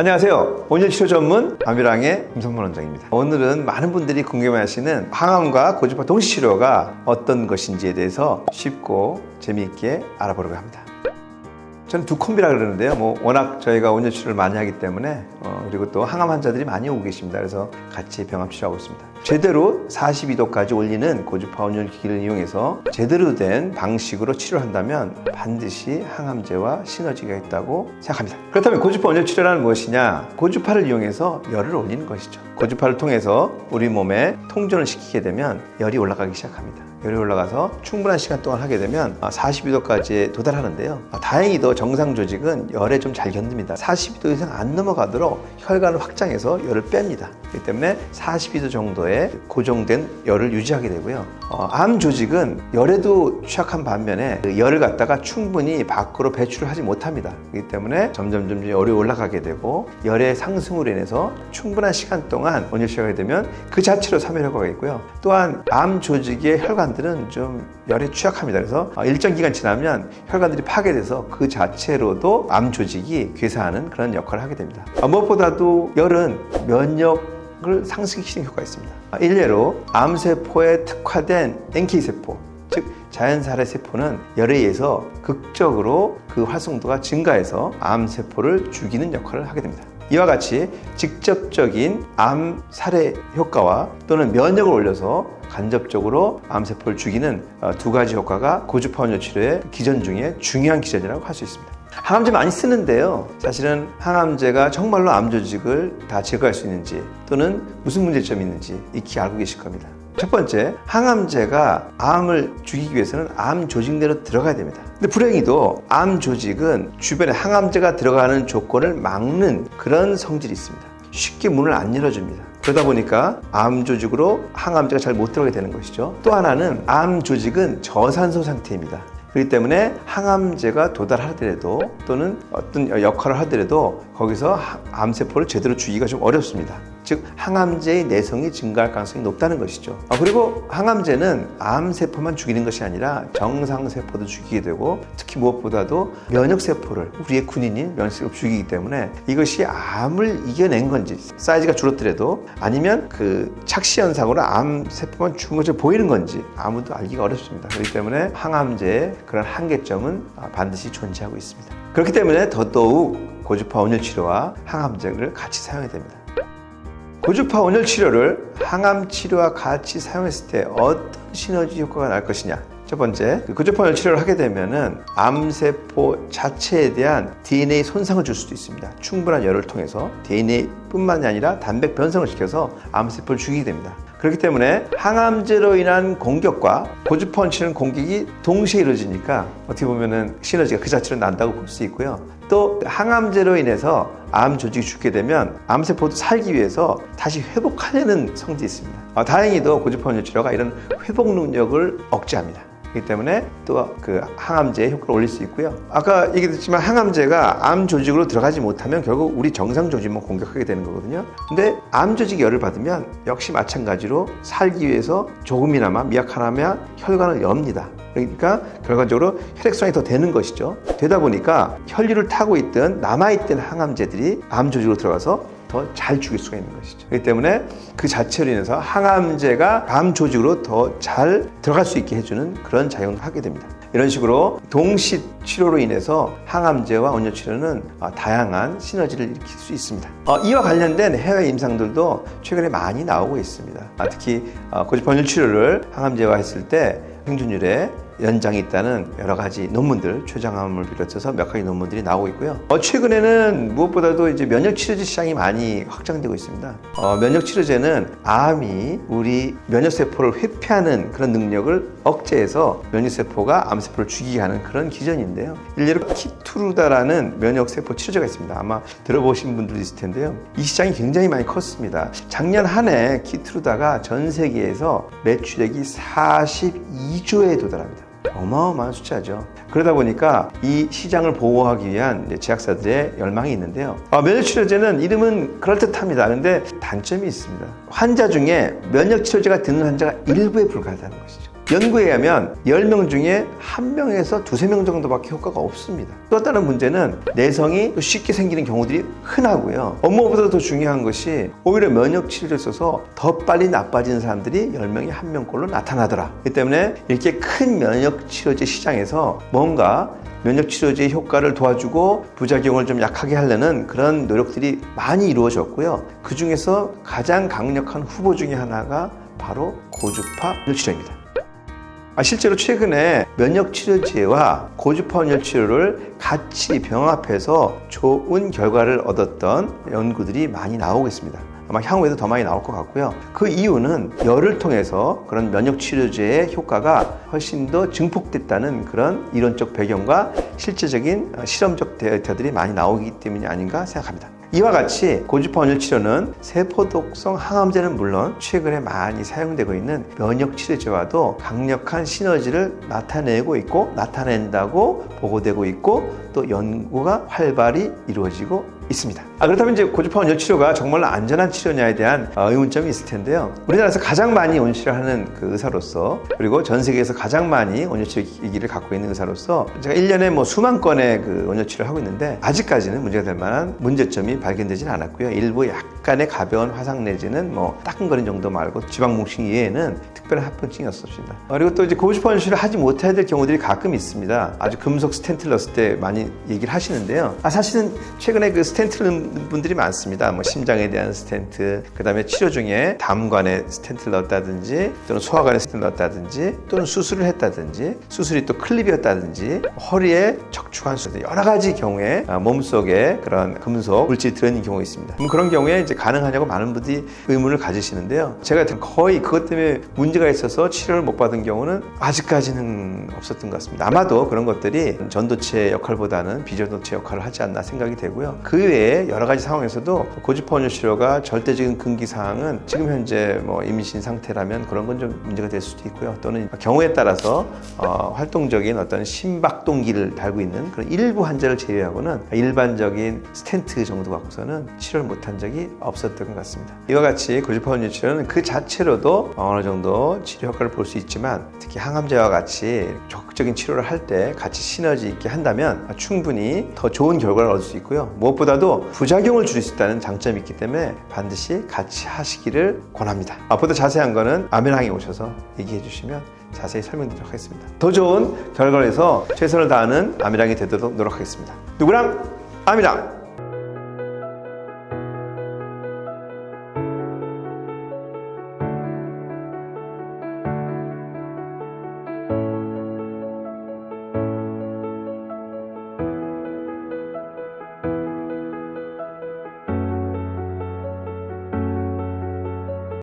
안녕하세요. 온열 치료 전문 아미랑의 임성문 원장입니다. 오늘은 많은 분들이 궁금해하시는 항암과 고주파 동시 치료가 어떤 것인지에 대해서 쉽고 재미있게 알아보려고 합니다. 저는 두 콤비라 그러는데요. 뭐 워낙 저희가 온열 치료를 많이 하기 때문에 어, 그리고 또 항암 환자들이 많이 오고 계십니다. 그래서 같이 병합 치료하고 있습니다. 제대로 42도까지 올리는 고주파 온열 기기를 이용해서 제대로 된 방식으로 치료를 한다면 반드시 항암제와 시너지가 있다고 생각합니다. 그렇다면 고주파 온열 치료라는 무엇이냐? 고주파를 이용해서 열을 올리는 것이죠. 고주파를 통해서 우리 몸에 통전을 시키게 되면 열이 올라가기 시작합니다. 열이 올라가서 충분한 시간 동안 하게 되면 42도까지 도달하는데요. 아, 다행히도 정상 조직은 열에 좀 잘 견딥니다. 42도 이상 안 넘어가도록 혈관을 확장해서 열을 뺍니다. 그렇기 때문에 42도 정도의 고정된 열을 유지하게 되고요. 어, 암 조직은 열에도 취약한 반면에 그 열을 갖다가 충분히 밖으로 배출을 하지 못합니다. 그렇기 때문에 점점 점점 열이 올라가게 되고 열의 상승으로 인해서 충분한 시간 동안 온열 시작하게 되면 그 자체로 사멸 효과가 있고요. 또한 암 조직의 혈관 들은 좀 열에 취약합니다. 그래서 어, 일정 기간 지나면 혈관들이 파괴돼서 그 자체로도 암 조직이 괴사하는 그런 역할을 하게 됩니다. 어, 무엇보다도 열은 면역 을 상승시키는 효과가 있습니다. 어, 일례로 암세포에 특화된 NK세포, 즉 자연살의 세포는 열에 의해서 극적으로 그 활성도가 증가해서 암세포를 죽이는 역할을 하게 됩니다. 이와 같이 직접적인 암 살해 효과와 또는 면역을 올려서 간접적으로 암세포를 죽이는 어, 두 가지 효과가 고주파원료 치료의 기전 중에 중요한 기전이라고 할 수 있습니다. 항암제 많이 쓰는데요. 사실은 항암제가 정말로 암 조직을 다 제거할 수 있는지 또는 무슨 문제점이 있는지 익히 알고 계실 겁니다. 첫 번째, 항암제가 암을 죽이기 위해서는 암 조직 내로 들어가야 됩니다. 근데 불행히도 암 조직은 주변에 항암제가 들어가는 조건을 막는 그런 성질이 있습니다. 쉽게 문을 안 열어줍니다. 그러다 보니까 암 조직으로 항암제가 잘 못 들어가게 되는 것이죠. 또 하나는 암 조직은 저산소 상태입니다. 그렇기 때문에 항암제가 도달하더라도 또는 어떤 역할을 하더라도 거기서 암세포를 제대로 죽이기가 좀 어렵습니다. 즉 항암제의 내성이 증가할 가능성이 높다는 것이죠. 아, 그리고 항암제는 암세포만 죽이는 것이 아니라 정상세포도 죽이게 되고 특히 무엇보다도 면역세포를 우리의 군인인 면역세포를 죽이기 때문에 이것이 암을 이겨낸 건지 사이즈가 줄었더라도 아니면 그 착시 현상으로 암세포만 죽은 것처럼 보이는 건지 아무도 알기가 어렵습니다. 그렇기 때문에 항암제의 그런 한계점은 반드시 존재하고 있습니다. 그렇기 때문에 더더욱 고주파 온열 치료와 항암제를 같이 사용해야 됩니다. 고주파 온열 치료를 항암 치료와 같이 사용했을 때 어떤 시너지 효과가 날 것이냐? 첫 번째, 그 고주파 온열 치료를 하게 되면은 암세포 자체에 대한 DNA 손상을 줄 수도 있습니다. 충분한 열을 통해서 DNA뿐만이 아니라 단백 변성을 시켜서 암세포를 죽이게 됩니다. 그렇기 때문에 항암제로 인한 공격과 치료는 공격이 동시에 이루어지니까 어떻게 보면은 시너지가 그 자체로 난다고 볼 수 있고요. 또 항암제로 인해서 암 조직이 죽게 되면 암세포도 살기 위해서 다시 회복하려는 성질이 있습니다. 어, 다행히도 고주파원료 치료가 이런 회복 능력을 억제합니다. 그렇기 때문에 또 그 항암제의 효과를 올릴 수 있고요. 아까 얘기했지만 항암제가 암 조직으로 들어가지 못하면 결국 우리 정상 조직만 공격하게 되는 거거든요. 근데 암 조직이 열을 받으면 역시 마찬가지로 살기 위해서 조금이나마 미약하나마 혈관을 엽니다. 그러니까 결과적으로 혈액순환이 더 되는 것이죠. 되다 보니까 혈류를 타고 있던 남아있던 항암제들이 암 조직으로 들어가서 더 잘 죽일 수가 있는 것이죠. 그렇기 때문에 그 자체로 인해서 항암제가 암 조직으로 더 잘 들어갈 수 있게 해주는 그런 작용을 하게 됩니다. 이런 식으로 동시 치료로 인해서 항암제와 온열 치료는 어, 다양한 시너지를 일으킬 수 있습니다. 어, 이와 관련된 해외 임상들도 최근에 많이 나오고 있습니다. 아, 특히 어, 고주파 온열 치료를 항암제와 했을 때 생존율에 연장이 있다는 여러 가지 논문들, 췌장암을 비롯해서 몇 가지 논문들이 나오고 있고요. 어, 최근에는 무엇보다도 이제 면역 치료제 시장이 많이 확장되고 있습니다. 어, 면역 치료제는 암이 우리 면역 세포를 회피하는 그런 능력을 억제해서 면역 세포가 암 세포를 죽이게 하는 그런 기전인데요. 일례로 키투르다라는 면역 세포 치료제가 있습니다. 아마 들어보신 분들도 있을 텐데요. 이 시장이 굉장히 많이 컸습니다. 작년 한 해 키투르다가 전 세계에서 매출액이 42조에 도달합니다. 어마어마한 숫자죠. 그러다 보니까 이 시장을 보호하기 위한 제약사들의 열망이 있는데요. 아, 면역 치료제는 이름은 그럴듯합니다. 그런데 단점이 있습니다. 환자 중에 면역 치료제가 듣는 환자가 일부에 불과하다는 것이죠. 연구에 의하면 10명 중에 1명에서 두세 명 정도밖에 효과가 없습니다. 또 다른 문제는 내성이 쉽게 생기는 경우들이 흔하고요. 업무보다 더 중요한 것이 오히려 면역 치료를 써서 더 빨리 나빠지는 사람들이 10명이 1명꼴로 나타나더라. 이 때문에 이렇게 큰 면역 치료제 시장에서 뭔가 면역 치료제의 효과를 도와주고 부작용을 좀 약하게 하려는 그런 노력들이 많이 이루어졌고요. 그 중에서 가장 강력한 후보 중에 하나가 바로 고주파 면역 치료입니다. 아, 실제로 최근에 면역 치료제와 고주파 원열 치료를 같이 병합해서 좋은 결과를 얻었던 연구들이 많이 나오고 있습니다. 아마 향후에도 더 많이 나올 것 같고요. 그 이유는 열을 통해서 그런 면역 치료제의 효과가 훨씬 더 증폭됐다는 그런 이론적 배경과 실제적인 어, 실험적 데이터들이 많이 나오기 때문이 아닌가 생각합니다. 이와 같이 고주파 원열 치료는 세포독성 항암제는 물론 최근에 많이 사용되고 있는 면역 치료제와도 강력한 시너지를 나타내고 있고 나타낸다고 보고되고 있고 또 연구가 활발히 이루어지고 있습니다. 아, 그렇다면 이제 고주파 원열 치료가 정말로 안전한 치료냐에 대한 어, 의문점이 있을 텐데요. 우리나라에서 가장 많이 원열 치료를 하는 그 의사로서 그리고 전 세계에서 가장 많이 원열 치료 기기를 갖고 있는 의사로서 제가 1년에 뭐 수만 건의 그 원열 치료를 하고 있는데 아직까지는 문제가 될 만한 문제점이 발견되지는 않았고요. 일부 약 간의 가벼운 화상 내지는 뭐 따끔거리는 정도 말고 지방뭉신 이외에는 특별한 합병증이 없었습니다. 어, 그리고 또 이제 고주파 원열 치료를 하지 못해야 될 경우들이 가끔 있습니다. 아주 금속 스텐트를 넣었을 때 많이 얘기를 하시는데요. 아, 사실은 최근에 그 스텐트를 넣는 분들이 많습니다. 뭐 심장에 대한 스텐트, 그 다음에 치료 중에 담관에 스텐트를 넣었다든지 또는 소화관에 스텐트를 넣었다든지 또는 수술을 했다든지 수술이 또 클립이었다든지 허리에 척추관 수술 여러 가지 경우에 아, 몸속에 그런 금속 물질이 들어있는 경우가 있습니다. 그럼 그런 경우에 이제 가능하냐고 많은 분들이 의문을 가지시는데요. 제가 거의 그것 때문에 문제가 있어서 치료를 못 받은 경우는 아직까지는 없었던 것 같습니다. 아마도 그런 것들이 전도체 역할보다는 비전도체 역할을 하지 않나 생각이 되고요. 그 외에 여러 가지 상황에서도 원열 치료가 절대적인 금기 사항은 지금 현재 뭐 임신 상태라면 그런 건 좀 문제가 될 수도 있고요. 또는 경우에 따라서 어, 활동적인 어떤 심박동기를 달고 있는 그런 일부 환자를 제외하고는 일반적인 스텐트 정도 갖고서는 치료를 못한 적이 없었던 것 같습니다. 이와 같이 원열 치료는 그 자체로도 어느 정도 치료 효과를 볼 수 있지만 특히 항암제와 같이 적극적인 치료를 할 때 같이 시너지 있게 한다면 충분히 더 좋은 결과를 얻을 수 있고요. 무엇보다도 부작용을 줄수 있다는 장점이 있기 때문에 반드시 같이 하시기를 권합니다. 앞으로 자세한 거는 아멘항에 오셔서 얘기해 주시면 자세히 설명드리도록 하겠습니다. 더 좋은 결과를 위해서 최선을 다하는 아미랑이 되도록 노력하겠습니다. 누구랑? 아미랑!